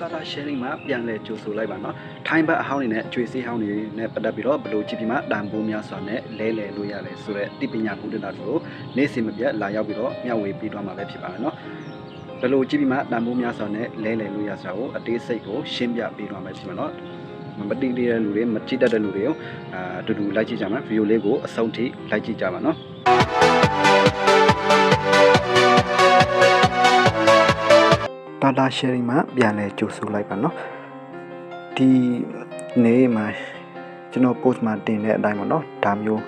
တာတာ sharing မှာပြန်လဲကြိုဆိုလိုက်ပါနော်ထိုင်းဘတ်အဟောင်းတွေနဲ့အကျွေးစေးဟောင်းတွေနဲ့ပတ်သက်ပြီးတော့ဘယ်လိုကြည့်ပြီးမှတန်ဖိုးများစွာနဲ့လဲလှယ်လို့ရလဲဆိုတော့တိပညာကုတ္တတာတို့နေ့စဉ်မပြတ်လာရောက်ပြီးတော့မျှဝေပေးသွားမှာပဲဖြစ်ပါတယ်နော်ဘယ်လိုကြည့်ပြီးမှတန်ဖိုးများစွာနဲ့လဲလှယ်လို့ရဆိုတာကိုအသေးစိတ်ကိုရှင်းပြပေးသွားမှာဖြစ်မှာနော်မတိတဲ့လူတွေမကြည့်တတ်တဲ့လူတွေကိုအာအတူတူလိုက်ကြည့်ကြမှာဗီဒီယိုလေးကိုအဆုံးထိလိုက်ကြည့်ကြပါနော် တာတာ sharing မှာပြန်လဲကြိုဆိုလိုက်ပါเนาะဒီနေ့မှာကျွန်တော် post မှာတင်တဲ့အတိုင်းပေါ့เนาะဒါမျိုး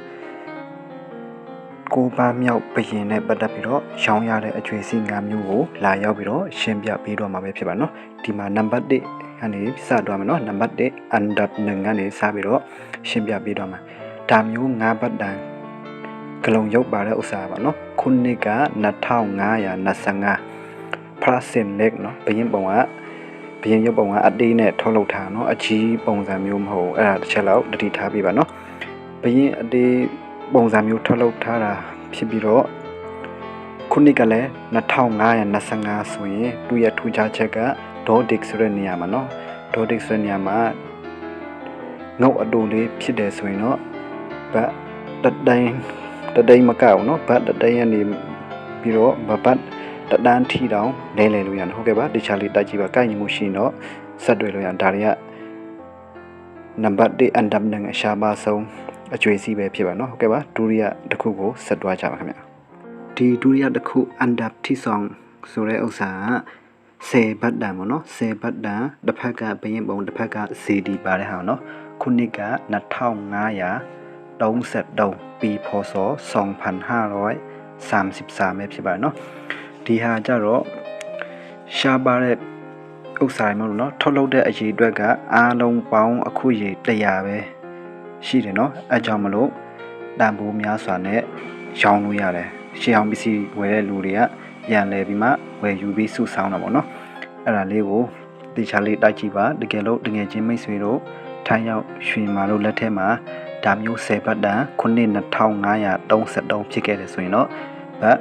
ကိုပါမြောက်ဘရင်နဲ့ပတ်သက်ပြီးတော့ရောင်းရတဲ့အကျွေးစီ၅မျိုးကိုလာရောက်ပြီးတော့ရှင်းပြပေးတော့မှာပဲဖြစ်ပါเนาะဒီမှာ number 1ကနေစတော့မယ်เนาะ number 1 under 1ကနေစပြီးတော့ရှင်းပြပေးတော့မှာဒါမျိုး၅ဘတ်တန်ကလုံရုပ်ပါတဲ့ဥစ္စာပါเนาะခုနှစ်က2525 Prasim Neck เนาะဘရင်ပုံကဘရင်ရုပ်ပုံကအတေးနဲ့ထုတ်လုပ်ထားเนาะအကြီးပုံစံမျိုးမဟုတ်အဲ့ဒါတစ်ချက်လောက်တတိထားပြပါเนาะဘရင်အတေးပုံစံမျိုးထုတ်လုပ်ထားတာဖြစ်ပြီးတော့ခုနှစ်ကလည်း2525ဆိုရင်သူ့ရဲ့ထူးခြားချက်က Dodic ဆိုတဲ့နေရာမှာเนาะ Dodic ဆိုတဲ့နေရာမှာငုတ်အတူလေးဖြစ်တယ်ဆိုရင်တော့ဗတ်တတိုင်းတတိုင်းမကောက်เนาะဗတ်တတိုင်းကနေပြီးတော့ဗတ် တတန်းထီတောင်လဲလဲလို့ရတယ်ဟုတ်ကဲ့ပါတခြားလေးတိုက်ကြည့်ပါကိုက်ညီမှုရှိရင်တော့ဆက်တွေ့လို့ရတယ်ဒါတွေကနံပါတ်1အန်ဒမ်နဲ့အရှာမဆုံးအကျွေးစီးပဲဖြစ်ပါနော်ဟုတ်ကဲ့ပါဒုတိယတစ်ခုကိုဆက်တွားကြပါခင်ဗျာဒီဒုတိယတစ်ခုအန်ဒပ်ထိဆောင်ဆိုတဲ့ဥစ္စာကဆယ်ဘတ်တန်ပေါ့နော်ဆယ်ဘတ်တန်တစ်ဖက်ကဘရင်ပုံတစ်ဖက်က CD ပါတဲ့ဟာနော်ခုနှစ်က2533ပြီးဖော်စော2533ပဲဖြစ်ပါတယ်နော် ဒီဟာကြတော့ရှားပါတဲ့ဥစ္စာတွေမဟုတ်ဘူးเนาะထုတ်လုပ်တဲ့အရေးအတွက်ကအားလုံးပေါင်းအခုရေ100ပဲရှိတယ်เนาะအဲကြောင့်မလို့တန်ဖိုးများစွာနဲ့ရောင်းလို့ရတယ်ရှေးအောင်ပစ္စည်းဝယ်တဲ့လူတွေကပြန်လဲပြီးမှဝယ်ယူပြီးစုဆောင်းတာပေါ့เนาะအဲ့ဒါလေးကိုတေချာလေးတိုက်ကြည့်ပါတကယ်လို့တကယ်ချင်းမိတ်ဆွေတို့ထိုင်းရောက်ရွှေမာတို့လက်ထက်မှာဒါမျိုး10ဘတ်တန်ခုနှစ်2533ဖြစ်ခဲ့တယ်ဆိုရင်တော့ဗတ်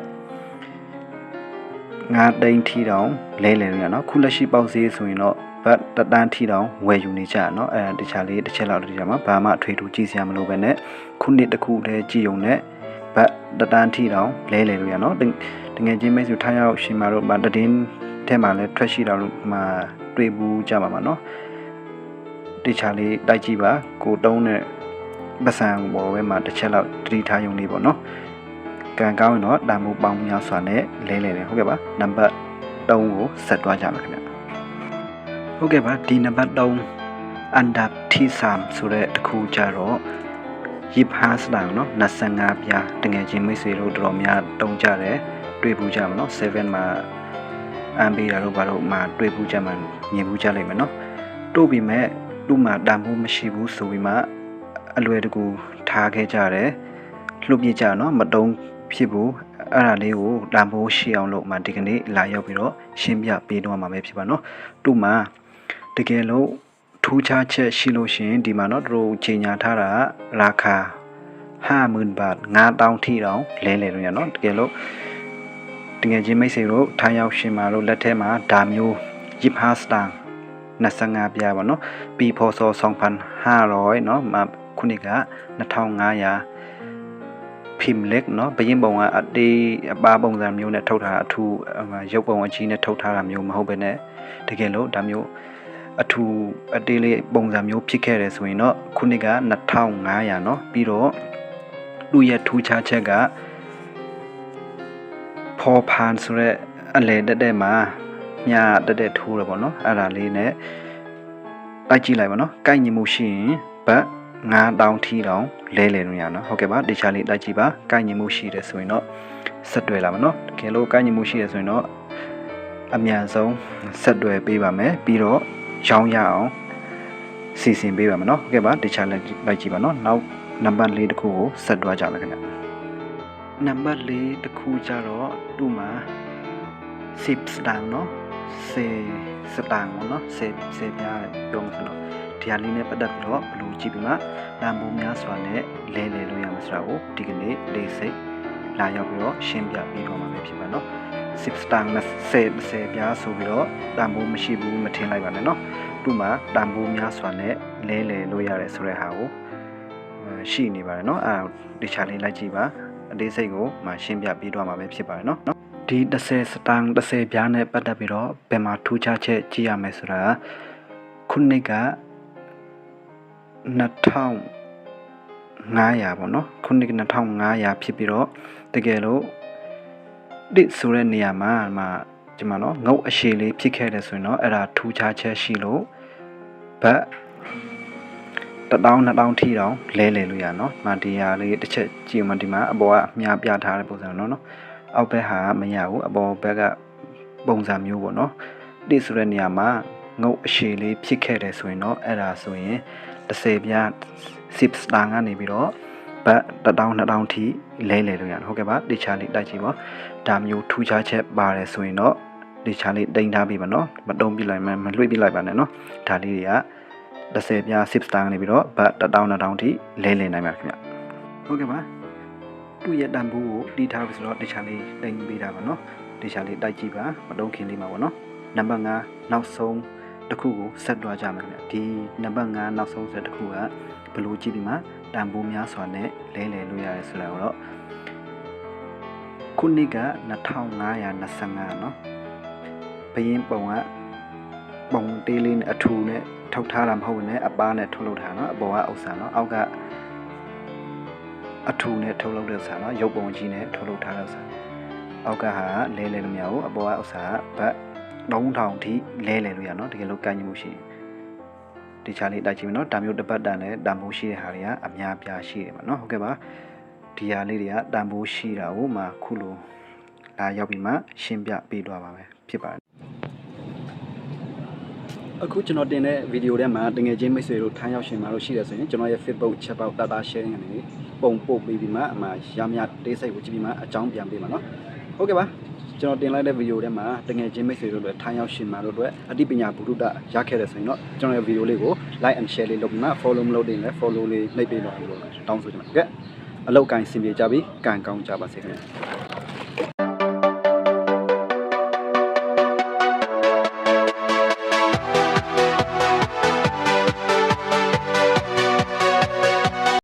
ငါတိန်ထီတောင်လဲလဲလို့ရနော်ခုလက်ရှိပေါက်ဈေးဆိုရင်တော့ဘတ်တတန်းထီတောင်ဝယ်ယူနေကြနော်အဲတခြားလေးတစ်ချက်လောက်တည်းကြမှာဘာမှအထွေထူးကြည့်စရာမလိုပဲနဲ့ခုနှစ်တစ်ခုတည်းကြည့်ုံနဲ့ဘတ်တတန်းထီတောင်လဲလဲလို့ရနော်တငယ်ချင်းမိတ်ဆွေထားရောက်ရှင်မာတို့မှာတည်င်းထဲမှာလည်းထွက်ရှိတော်လို့မှာတွေ့ဘူးကြပါမှာနော်တခြားလေးတိုက်ကြည့်ပါကိုတုံးတဲ့ပစံပေါ်ဘဲမှာတစ်ချက်လောက်တတိထားယုံလေးပေါ့နော် ကံကောင်းရင်တော့တန်ဖိုးပေါင်းများစွာနဲ့လဲလဲတယ်ဟုတ်ကဲ့ပါနံပါတ်3ကိုဆက်သွားကြမယ်ခင်ဗျဟုတ်ကဲ့ပါဒီနံပါတ်3အန်ဒါတီဆမ်ဆိုတဲ့တစ်ခုကြတော့ယစ်ဟာစတာနော်25ပြားတကယ်ချင်းမိတ်ဆွေတို့တော်တော်များတုံးကြတယ်တွေ့ဘူးကြမှာနော်7မှာအမ်ဘီတာတို့ဘာလို့မှတွေ့ဘူးကြမှာမြင်ဘူးကြလိမ့်မယ်နော်တို့ပြီးမဲ့သူ့မှာတန်ဖိုးမရှိဘူးဆိုပြီးမှအလွယ်တကူထားခဲ့ကြတယ်လှုပ်ပြကြနော်မတုံး ဖြစ်ဘူးအဲ့ဒါလေးကိုတန်ဖိုးရှိအောင်လို့မှဒီကနေ့လာရောက်ပြီးတော့ရှင်းပြပေးတော့မှာပဲဖြစ်ပါနော်သူ့မှာတကယ်လို့ထူးခြားချက်ရှိလို့ရှိရင်ဒီမှာနော်တို့ချိန်ညာထားတာရာခာ50,000ဘတ်9000ထိတောင်လဲလဲလို့ရနော်တကယ်လို့တကယ်ချင်းမိတ်ဆွေတို့ထားရောက်ရှင်မာတို့လက်ထဲမှာဒါမျိုးယစ်ဟာစတန်25ပြားပါနော်ပြီးဖော်စော2500เนาะခုနှစ်က2500 ဖီမလက်เนาะဘရင်ပုံကအတေးအပါပုံစံမျိုးနဲ့ထုတ်ထားတာအထူးရုပ်ပုံအကြီးနဲ့ထုတ်ထားတာမျိုးမဟုတ်ဘဲနဲ့တကယ်လို့ဒါမျိုးအထူးအတေးလေးပုံစံမျိုးဖြစ်ခဲ့တယ်ဆိုရင်တော့ခုနှစ်က2500เนาะပြီးတော့သူ့ရဲ့ထူးခြားချက်ကဖော်ဖန်ဆိုတဲ့အလဲတက်တဲ့မှာမြတက်တဲ့ထိုးရပေါ့နော်အဲ့ဒါလေးနဲ့တိုက်ကြည့်လိုက်ပါနော်ကိုက်ညီမှုရှိရင်ဘတ်9000ထီတောင် လဲလဲလို့ရနော်ဟုတ်ကဲ့ပါတခြားလေးတိုက်ကြည့်ပါကိုက်ညီမှုရှိတယ်ဆိုရင်တော့ဆက်တွဲလာပါနော်တကယ်လို့ကိုက်ညီမှုရှိတယ်ဆိုရင်တော့အမြန်ဆုံးဆက်တွဲပေးပါမယ်ပြီးတော့ရောင်းရအောင်စီစဉ်ပေးပါမယ်နော်ဟုတ်ကဲ့ပါတခြားလေးလိုက်ကြည့်ပါနော်နောက်နံပါတ်၄တစ်ခုကိုဆက်တွားကြမယ်ခင်ဗျနံပါတ်၄တစ်ခုကြတော့သူ့မှာ10စတန်နော်10စတန်ပေါ့နော်10 10ပြားပြောမှဆိုတော့ ဒီဟာလေးနဲ့ပတ်သက်ပြီးတော့ဘလို့ကြည့်ပြီးမှတန်ဖိုးများစွာနဲ့လဲလဲလို့ရမှာဆိုတာကိုဒီကနေ့လေးစိတ်လာရောက်ပြီးတော့ရှင်းပြပေးတော့မှာပဲဖြစ်ပါနော် 10စတန်10 10ပြားဆိုပြီးတော့တန်ဖိုးမရှိဘူးမထင်လိုက်ပါနဲ့เนาะသူ့မှာတန်ဖိုးများစွာနဲ့လဲလှယ်လို့ရတယ်ဆိုတဲ့ဟာကိုအဲရှိနေပါတယ်เนาะအဲဒါဒီချာလေးလိုက်ကြည့်ပါအသေးစိတ်ကိုမှရှင်းပြပေးတော့မှာပဲဖြစ်ပါတယ်เนาะဒီ10စတန်10ပြားနဲ့ပတ်သက်ပြီးတော့ဘယ်မှာထူးခြားချက်ကြည့်ရမယ်ဆိုတာခုနှစ်က 2000 900ပေါ့နော်ခုနှစ်2500ဖြစ်ပြီးတော့တကယ်လို့ဒီဆိုတဲ့နေရာမှာမှဒီမှာနော်ငုတ်အရှိလေးဖြစ်ခဲ့တယ်ဆိုရင်တော့အဲ့ဒါထူးခြားချက်ရှိလို့ဘတ်1000 2000ထီတောင်လဲလဲလို့ရနော်။မဒီဟာလေးတစ်ချက်ကြည့်မှဒီမှာအပေါ်ကအမြပြထားတဲ့ပုံစံနော်နော်။အောက်ဘက်ဟာမရဘူးအပေါ်ဘက်ကပုံစံမျိုးပေါ့နော်။ဒီဆိုတဲ့နေရာမှာငုတ်အရှိလေးဖြစ်ခဲ့တယ်ဆိုရင်တော့အဲ့ဒါဆိုရင် 30ပြား10စတန်ကနေပြီးတော့ဘတ်1000 2000ထိလဲလဲလို့ရတယ်ဟုတ်ကဲ့ပါဒီချာလေးတိုက်ကြည့်ပါဒါမျိုးထူးခြားချက်ပါတယ်ဆိုရင်တော့ဒီချာလေးတိန်ထားပြီးပါနော်မတုံးပြလိုက်မှမလွှဲပြလိုက်ပါနဲ့နော်ဒါလေးတွေက30ပြား10စတန်ကနေပြီးတော့ဘတ်1000 2000ထိလဲလဲနိုင်ပါခင်ဗျဟုတ်ကဲ့ပါသူ့ရဲ့တန်ဖိုးကိုတီးထားပြီဆိုတော့ဒီချာလေးတိန်ပေးတာပါနော်ဒီချာလေးတိုက်ကြည့်ပါမတုံးခင်လေးမှာပေါ့နော်နံပါတ်5နောက်ဆုံး တစ်ခုကိုဆက်တွားကြမယ်ခင်ဗျဒီနံပါတ်5နောက်ဆုံးဆက်တစ်ခုကဘယ်လိုကြည့်ပြီးမှတန်ဖိုးများစွာနဲ့လဲလဲလို့ရတယ်ဆိုတာကိုတော့ခုနှစ်က2525เนาะဘရင်ပုံကပုံတေးလေးနဲ့အထူနဲ့ထောက်ထားတာမဟုတ်ဘူးနဲ့အပားနဲ့ထုတ်လုပ်ထားเนาะအပေါ်ကဥစ္စာเนาะအောက်ကအထူနဲ့ထုတ်လုပ်တဲ့ဥစ္စာเนาะရုပ်ပုံကြီးနဲ့ထုတ်လုပ်ထားတဲ့ဥစ္စာအောက်ကဟာလဲလဲလို့မရဘူးအပေါ်ကဥစ္စာကဘတ် 3000ထိလဲလဲလို့ရเนาะတကယ်လို့ကန့်ညမှုရှိတယ်ဒီချာလေးတိုက်ကြည့်မယ်เนาะဒါမျိုးတစ်ပတ်တန်နဲ့တန်ဖိုးရှိတဲ့ဟာတွေကအများပြားရှိတယ်မှာเนาะဟုတ်ကဲ့ပါဒီဟာလေးတွေကတန်ဖိုးရှိတာကိုမှခုလိုလာရောက်ပြီးမှရှင်းပြပေးသွားပါမယ်ဖြစ်ပါတယ်အခုကျွန်တော်တင်တဲ့ဗီဒီယိုထဲမှာတငယ်ချင်းမိတ်ဆွေတို့ထိုင်းရောက်ရှင်မှာလို့ရှိတယ်ဆိုရင်ကျွန်တော်ရဲ့ Facebook chat box data sharing ကနေပုံပို့ပေးပြီးမှအမှရမရတေးစိတ်ကိုကြည့်ပြီးမှအကြောင်းပြန်ပေးမှာเนาะဟုတ်ကဲ့ပါ ကျွန်တော်တင်လိုက်တဲ့ဗီဒီယိုထဲမှာတငယ်ချင်းမိတ်ဆွေတို့လည်းထိုင်းရောက်ရှင်မှာတို့အတွက်အသိပညာဘုဒ္ဓရခဲ့တယ်ဆိုရင်တော့ကျွန်တော်ရဲ့ဗီဒီယိုလေးကို like and share လေးလုပ်ပြီးမှ follow မလုပ်တင်လည်း follow လေးနှိပ်ပေးတော့လို့တောင်းဆိုချင်ပါတယ်ကဲအလောက်ကန်စင်ပြေကြပြီကန်ကောင်းကြပါစေခင်ဗျာ